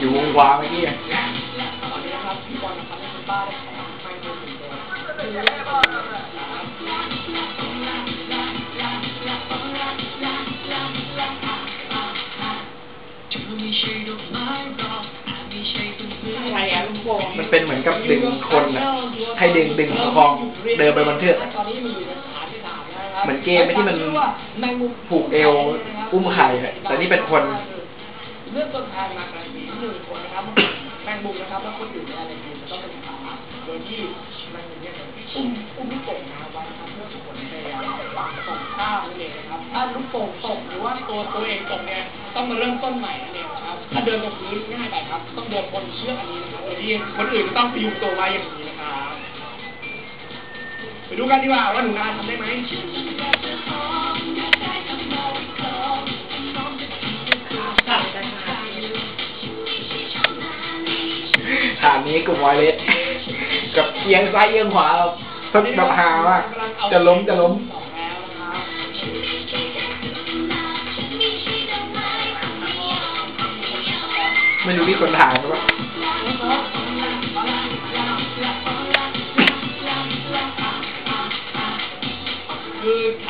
อยู่วงวาเมื่นนี้ไงอะไรอะลูกโป่มันเป็นเหมือนกับดึงคนนะให้ดึงดึงคองเดินไปบนเทือ่ใเหมือนเกมที่มันแมงมุมผูกเอวอุ้มไข่อะแต่นี่เป็นคนเลือกตัวแทนมากระสีหนึ่งคนนะครับแมงมุมนะครับแล้วคนอื่นในอะไรดีจะต้องเป็นขาโดยที่แมงมุมเนี่ยอุ้มอุ้มลูกโป่งนะครับไว้นะครับเพื่อส่งผลในการฝั่งตรงข้ามนั่นเองนะครับถ้าลูกโป่งตกหรือว่าตัวตัวเองตกเนี่ยต้องมาเริ่มต้นใหม่นั่นเองนะครับถ้าเดินบนพื้นง่ายไปครับ ต้องเดินบนเชือกอันนี้นะครับโดยที่คนอื่นจะต้องพยุงตัวไว้อย่างนี้นะครับ ไปดูกันดีกว่าว่าหนูนาทำได้ไหมตัดกันมาฐานนี้กลุ่มไวเลสกับเอียงซ้ายเอียงขวาสดแบบฮามากจะล้มจะล้มไม่รู้มีคนถ่ายหรือเปล่า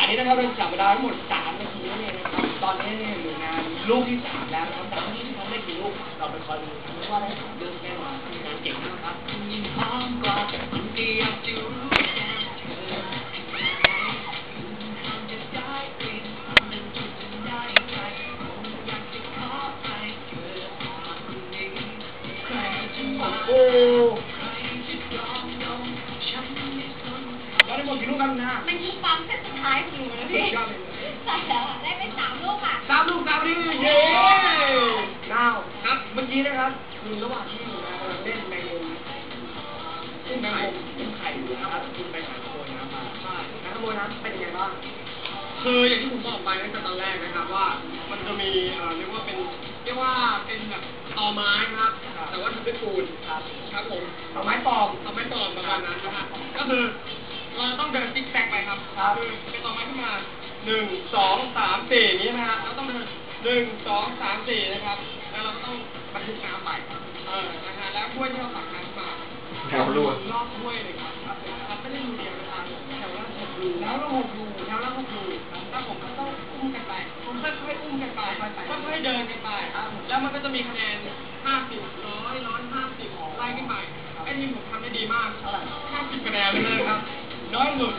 นี้นะครับเราจับเวลาทั้งหมดสามนาทีนั่นเองนะครับ ตอนนี้เนี่ยหน่วยงานลูกที่สามแล้วนะครับแต่ที่เขาได้กี่ลูกเราไปคอยดูกันว่าได้สามเรื่องแน่นอนทำงานเก่งมากครับโอ้แล้ ด้หมดกี่ลูกครับนะมันคือความเซตสุดท้ายของหนูนะพี่ยอดเลยใช่แล้วอะได้ไปสามลูกค่ะ สามลูกสามลูกเย้นาวครับ เมื่อกี้นะครับคือระหว่างที่หนูนากำลังเล่นแมงมุมซึ่งแมงมุมเป็นไข่อยู่นะครับคุณไปหาขโมยน้ำมาใช่แล้วขโมยน้ำเป็นยังไงบ้าง คืออย่างที่ผมบอกไปตั้งแต่ตอนแรกนะครับว่า มันจะมีเอ่อเรียกว่าเป็นเรียกว่าเป็นแบบตอไม้นะครับ แต่ว่าทำด้วยปูนครับ ครับผมเอาไม้ปอกทำไม้ปลอมประมาณนั้นนะฮะก็คือ เราต้องเดินติ๊กแซกไปครับครับคือเป็นตอไม้ขึ้นมาหนึ่งสองสามสี่อย่างนี้นะฮะเราต้องเดินหนึ่งสองสามสี่นะครับ แล้วเราก็ต้องบรรทุกน้ำไปเออนะฮะแล้วถ้วยที่เราตักน้ำมาแถวรั่วรอบถ้วยเลยครับครับครับไม่ได้รูเดียวนะครับแถวละหกรูแล้วก็หกรูแถวละหกรูแล้วผมก็ต้องอุ้มกันไปผมค่อยๆอุ้มกันไปค่อยๆเดินกันไปแล้วมันก็จะมีคะแนน50ร้อยร้อยห้าสิบไล่ขึ้นไปไอ้ทีมผมทำได้ดีมากเท่าไหร่50คะแนนเลยครับ น้อยสุด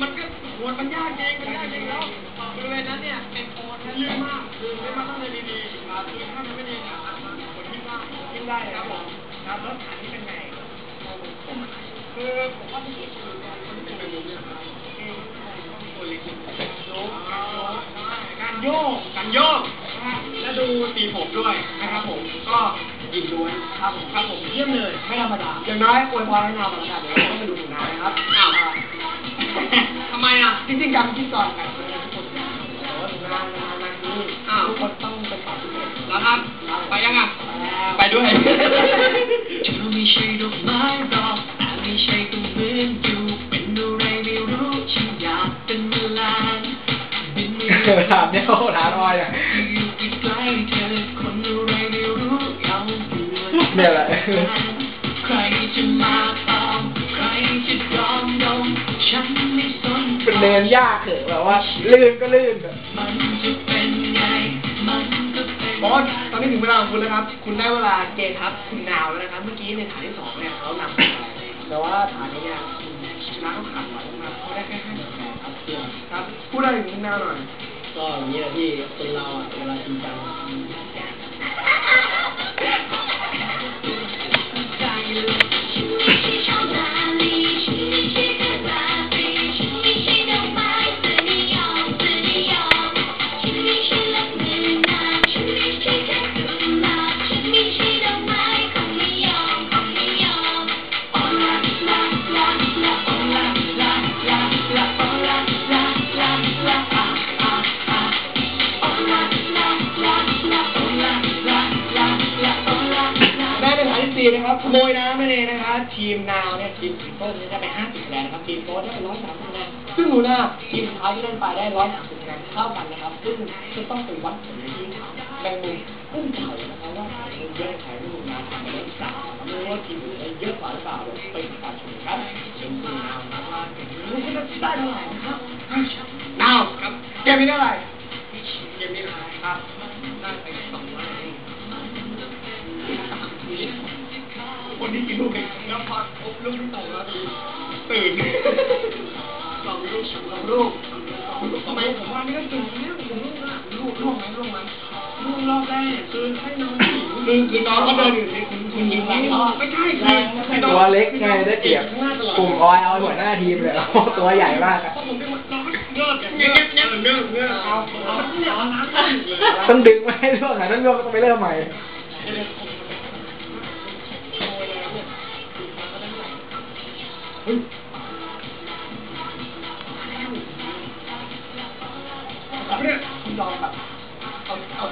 มันก็โหดมันยากจริงมันยากจริงแล้วบริเวณนั้นเนี่ยเป็นโคนลื่นมากคือไม่มาต้องเดินดีๆคือถ้ามันไม่ดีเนี่ยอาจจะผลที่มากกินได้ครับผมครับแล้วฐานนี้เป็นไงคือผมว่าที่สุดคือเป็นแบบนี้นะครับตัวเล็กโยกการโยกการโยก ฮะและดูตีผมด้วยนะครับผม ก็ยิงด้วยครับผมครับผมเยี่ยมเลย ไม่ธรรมดา อย่างน้อยอวยพรให้นาวก่อนแล้วกันเดี๋ยวเราต้องไปดูหนูนานะครับ อ้าวทำไมอะจริงๆการคิดก่อนกันเลยทุกคนแต่ว่าหนูนาหนูนานานี้อ้าวทุกคนต้องเป็นฝ่ายที่เป็นแล้วครับ ไปยังอะแล้วไปด้วยเธอไม่ใช่ดอกไม้หรอกแต่ไม่ใช่ต้องเหมือนอยู่เป็นอะไรไม่รู้ฉันอยากเป็นแมลงบินไม่เออถามเนี่ยโอ้ถามอ้อยอะ เนี่ยแหละใครจะมาตอมใครจะยอมดมฉันไม่สนเป็นเดินยากเถอะแบบว่า ลื่นก็ลื่นอะมันจะเป็นไงมันก็เป็นบอสตอนนี้ถึงเวลาของคุณแล้วครับ คุณได้เวลาเกมทับ คุณนาวแล้วนะครับ เมื่อกี้ในฐานที่สองเนี่ยเขานำไปแต่ว่าฐานนี้เนี่ยคุณชนะเขาขาดหวังมากเขาได้แค่ห้าสิบคะแนนครับเดียวครับพูดได้ถึงคุณนาวหน่อย ก็อย่างนี้แหละพี่คนเราอะเวลาจริงจัง สี่นะครับขโมยน้ำนั่นเองนะครับทีมนาวเนี่ยทีมสีส้มเนี่ยได้ไปห้าสิบคะแนนนะครับทีมโค้ได้ไปร้อยสามสิบคะแนนซึ่งหนูนาทีมท้ายที่เล่นไปได้ร้อยสามสิบคะแนนเท่ากันนะครับ ซึ่งจะต้องไปวัดผลที่แมงมุมกุ้งไข่นะครับว่าใครเป็นเยอะถ่ายรูปงานทำไปแล้สั่งไม่รู้ว่าทีมอื่นได้เยอะกว่าหรือเปล่าเราไปติดตามชมครับเป็นทีมงานนะครับรู้ที่มันได้เท่าไหร่นะครับดาวครับเกมนี้เท่าไหร่ ลูกแล้วพอครบลูกที่สองแล้วตื่นสองลูกสองลูกทำไมผมว่านี่ก็ตื่นเนี่ยผมลูกนะลูกลูกไหมลูกไหมลูกรอบแรกคือให้น้องคือคือน้องเขาเดินอยู่ในคุณคุณยิงหลังเขาไม่ใช่คือตัวเล็กไงได้เปรียบกลุ่มออยเอาหัวหน้าทีมเลยตัวใหญ่มากอะต้องดึงไม่ให้ร่วงอะต้องร่วงต้องไปเริ่มใหม่ เฮ้ยแบบเนี่ยคุณลองแบบเอาเอา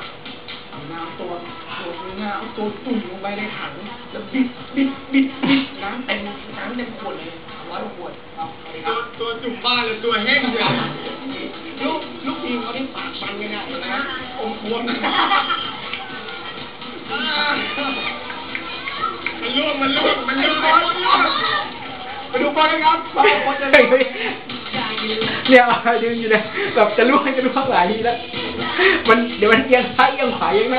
เอาน้ำตัวตัวน้าเอาตัวตุ่มลงไปในถังแล้วบิดบิดบิดบิดน้ำเต็มน้ำเต็มขวดเลยร้อยกว่าขวดเอาเอาเลยคตัรัวบตัวจุ่มบ้าเลยตัวแห้งเลยลูกลูกทีมเขาที่ปากฟันกันเนี่ยนะอมบวมนะมันล่วงมันล่วงมันล่วงมันล่วง ไปดูบอลกันครับบอลบอลจะเฮ้ยเนี่ยเอายืนอยู่เลยแบบจะล่วงจะล่วงหลายทีแล้ว มันเดี๋ยวมันเอียงซ้ายเอียงขวาเอียังไง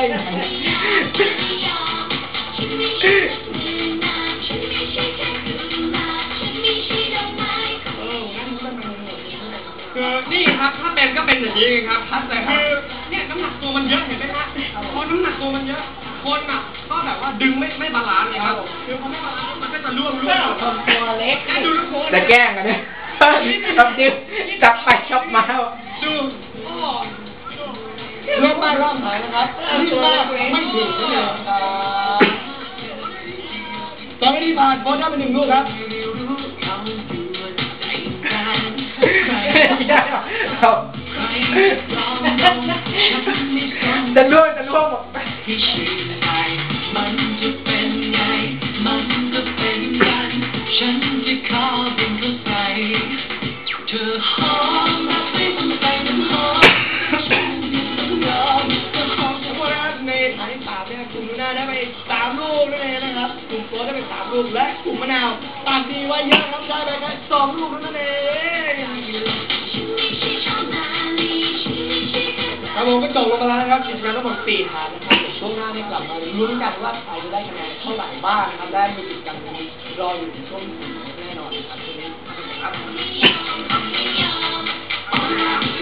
คือนี่ครับถ้าเป็นก็เป็นอย่างนี้ไงครับแต่คือเนี่ยน้ำหนักตัวมันเยอะเห็นไหมฮะพอน้ำหนักตัวมันเยอะ คนอะก็แบบว่าดึงไม่ไม่บาลานซ์ไงครับคือพอไม่บาลานซ์มันก็จะร่วงร่วงคนตัวเล็กดูทุกคนจะแกล้งกันเนี่ยแบบดึงจับไปจับมาดูโอ้เริ่มป้ายรอบไหนนะครับนี่ว่าไม่ถึงนั่นเองอ่าตอนนี้ผ่านโค้ชได้ไปหนึ่งลูกครับเอาจะล่วงจะล่วงหมด ที่ชื่มันจะเป็นไง มันก็เป็นกัน ฉันจะขอเป็นเข้าไปเธอหอมไม่ต้องใส่น้ำหอมฉันต้องยอมเธอหอมทุกคนนะครับในฐานที่สามเนี่ยกลุ่มลูน่าได้ไปสามลูกนั่นเองนะครับ กลุ่มโค้ชได้ไปสามลูกและกลุ่มมะนาวตามทีว่าเยอะครับได้ไปแค่สองลูกนั้นเอง จบลงไปแล้วนะครับกิจกรรทั้งหมด4ฐานนะครับช่วงหน้าเด้กลับมาลุ้นกันว่าใครจะได้คะแนนเท่าไหร่บ้างครับได้มีกิจกรรมนี้รออยู่ในช่วงแน่นอนนะครับช่วงนี้ครับ